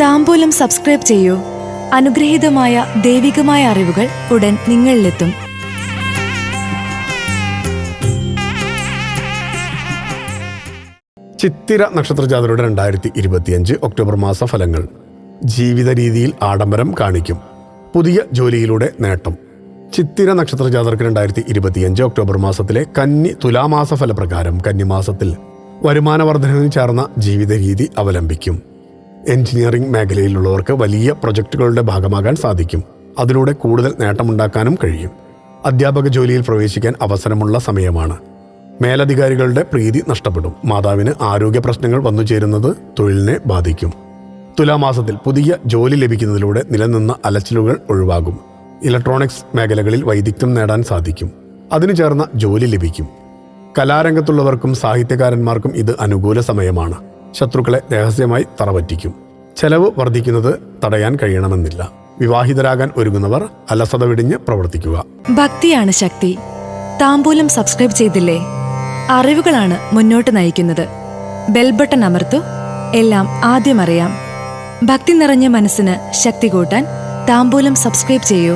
താമ്പൂലം subscribe ചെയ്യൂ. അനുഗ്രഹീതമായ ദൈവികമായ അറിവുകൾ ഉടൻ നിങ്ങളിലെത്തും. ചിത്തിര നക്ഷത്ര ജാതരുടെ രണ്ടായിരത്തി ഇരുപത്തിയഞ്ച് ഒക്ടോബർ മാസ ഫലങ്ങൾ ജീവിത രീതിയിൽ ആഡംബരം കാണിക്കും. പുതിയ ജോലിയിലൂടെ നേട്ടം. ചിത്തിര നക്ഷത്ര ജാതകർക്ക് രണ്ടായിരത്തി ഇരുപത്തിയഞ്ച് ഒക്ടോബർ മാസത്തിലെ കന്നി തുലാമാസ ഫലപ്രകാരം കന്നിമാസത്തിൽ വരുമാന വർധനവിന് ചേർന്ന ജീവിത രീതി അവലംബിക്കും. എഞ്ചിനീയറിംഗ് മേഖലയിലുള്ളവർക്ക് വലിയ പ്രൊജക്ടുകളുടെ ഭാഗമാകാൻ സാധിക്കും. അതിലൂടെ കൂടുതൽ നേട്ടമുണ്ടാക്കാനും കഴിയും. അധ്യാപക ജോലിയിൽ പ്രവേശിക്കാൻ അവസരമുള്ള സമയമാണ്. മേലധികാരികളുടെ പ്രീതി നഷ്ടപ്പെടും. മാതാവിന് ആരോഗ്യ പ്രശ്നങ്ങൾ വന്നു ചേരുന്നത് തൊഴിലിനെ ബാധിക്കും. തുലാമാസത്തിൽ പുതിയ ജോലി ലഭിക്കുന്നതിലൂടെ നിലനിന്ന അലച്ചിലുകൾ ഒഴിവാകും. ഇലക്ട്രോണിക്സ് മേഖലകളിൽ വൈദഗ്ധ്യം നേടാൻ സാധിക്കും. അതിനു ചേർന്ന ജോലി ലഭിക്കും. കലാരംഗത്തുള്ളവർക്കും സാഹിത്യകാരന്മാർക്കും ഇത് അനുകൂല സമയമാണ്. ശത്രുക്കളെ രഹസ്യമായി തറപറ്റിക്കും. ചെലവ് വർദ്ധിക്കുന്നത് തടയാൻ കഴിയണമെന്നില്ല. വിവാഹിതരാകാൻ ഒരുങ്ങുന്നവർ അലസത വിടിഞ്ഞ് പ്രവർത്തിക്കുക. ഭക്തിയാണ് ശക്തി. താമ്പൂലം സബ്സ്ക്രൈബ് ചെയ്തില്ലേ? അറിവുകളാണ് മുന്നോട്ട് നയിക്കുന്നത്. ബെൽബട്ടൺ അമർത്തു. എല്ലാം ആദ്യം അറിയാം. ഭക്തി നിറഞ്ഞ മനസ്സിന് ശക്തി കൂട്ടാൻ താമ്പൂലം സബ്സ്ക്രൈബ് ചെയ്യൂ.